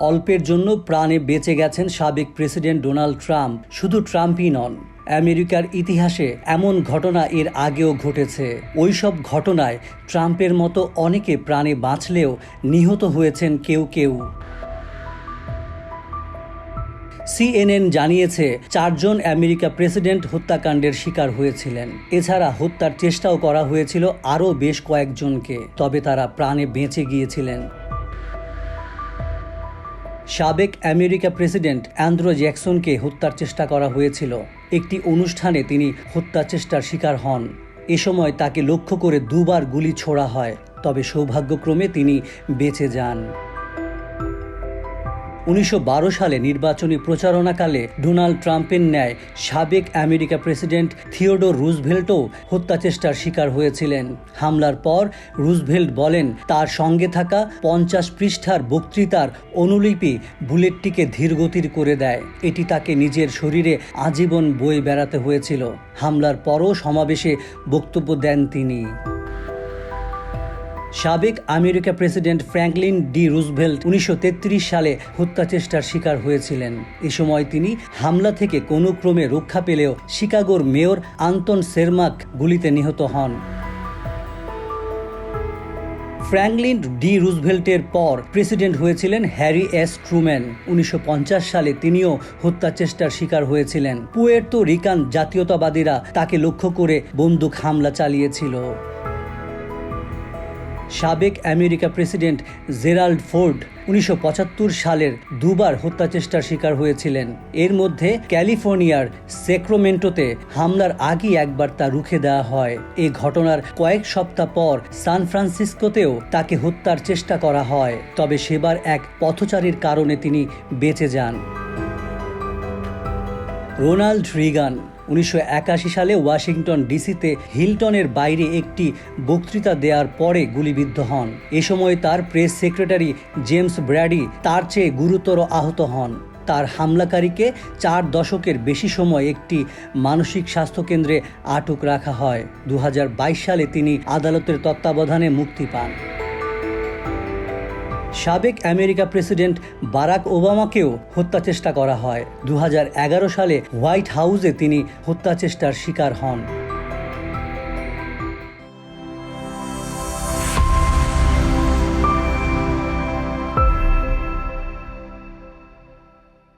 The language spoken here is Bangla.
অল্পের জন্য প্রাণে বেঁচে গেছেন সাবেক প্রেসিডেন্ট ডোনাল্ড ট্রাম্প। শুধু ট্রাম্পই নন, আমেরিকার ইতিহাসে এমন ঘটনা এর আগেও ঘটেছে। ওই সব ঘটনায় ট্রাম্পের মতো অনেকে প্রাণে বাঁচলেও নিহত হয়েছেন কেউ কেউ। সিএনএন জানিয়েছে, চারজন আমেরিকা প্রেসিডেন্ট হত্যাকাণ্ডের শিকার হয়েছিলেন। এছাড়া হত্যার চেষ্টাও করা হয়েছিল আরও বেশ কয়েকজনকে, তবে তারা প্রাণে বেঁচে গিয়েছিলেন। সাবেক আমেরিকা প্রেসিডেন্ট অ্যান্ড্রো জ্যাকসনকে হত্যার চেষ্টা করা হয়েছিল। একটি অনুষ্ঠানে তিনি হত্যা চেষ্টার শিকার হন। এ সময় তাকে লক্ষ্য করে দুবার গুলি ছোড়া হয়, তবে সৌভাগ্যক্রমে তিনি বেঁচে যান। উনিশশো বারো সালে নির্বাচনী প্রচারণাকালে ডোনাল্ড ট্রাম্পের ন্যায় সাবেক আমেরিকা প্রেসিডেন্ট থিওডোর রুজভেল্টও হত্যা চেষ্টার শিকার হয়েছিলেন। হামলার পর রুজভেল্ট বলেন, তার সঙ্গে থাকা পঞ্চাশ পৃষ্ঠার বক্তৃতার অনুলিপি বুলেটটিকে ধীরগতির করে দেয়। এটি তাকে নিজের শরীরে আজীবন বয়ে বেড়াতে হয়েছিল। হামলার পরও সমাবেশে বক্তব্য দেন তিনি। সাবেক America president Franklin D Roosevelt উনিশশো তেত্রিশ সালে হত্যা চেষ্টার শিকার হয়েছিলেন। এ সময় তিনি হামলা থেকে কোনো ক্রমে রক্ষা পেলেও শিকাগোর মেয়র আন্তন সেরমাক গুলিতে নিহত হন। ফ্র্যাঙ্কলিন ডি রুজভেল্টের পর প্রেসিডেন্ট হয়েছিলেন হ্যারি এস ট্রুম্যান। উনিশশো পঞ্চাশ সালে তিনিও হত্যা চেষ্টার শিকার হয়েছিলেন। পুয়ের্তো রিকান জাতীয়তাবাদীরা তাকে লক্ষ্য করে বন্দুক হামলা চালিয়েছিল। সাবেক আমেরিকা প্রেসিডেন্ট জেরাল্ড ফোর্ড উনিশশো পঁচাত্তর সালের দুবার হত্যা চেষ্টার শিকার হয়েছিলেন। এর মধ্যে ক্যালিফোর্নিয়ার সেক্রোমেন্টোতে হামলার আগেই একবার তা রুখে দেওয়া হয়। এই ঘটনার কয়েক সপ্তাহ পর সান ফ্রান্সিসকোতেও তাকে হত্যার চেষ্টা করা হয়। তবে সেবার এক পথচারীর কারণে তিনি বেঁচে যান। রোনাল্ড রিগান উনিশশো একাশি সালে ওয়াশিংটন ডিসিতে হিলটনের বাইরে একটি বক্তৃতা দেওয়ার পরে গুলিবিদ্ধ হন। এ সময় তার প্রেস সেক্রেটারি জেমস ব্র্যাডি তার চেয়ে গুরুতর আহত হন। তার হামলাকারীকে চার দশকের বেশি সময় একটি মানসিক স্বাস্থ্যকেন্দ্রে আটক রাখা হয়। দু হাজার বাইশ সালে তিনি আদালতের তত্ত্বাবধানে মুক্তি পান। সাবেক আমেরিকা প্রেসিডেন্ট বারাক ওবামাকেও হত্যা চেষ্টা করা হয়। দু হাজার এগারো সালে হোয়াইট হাউসে তিনি হত্যা চেষ্টার শিকার হন।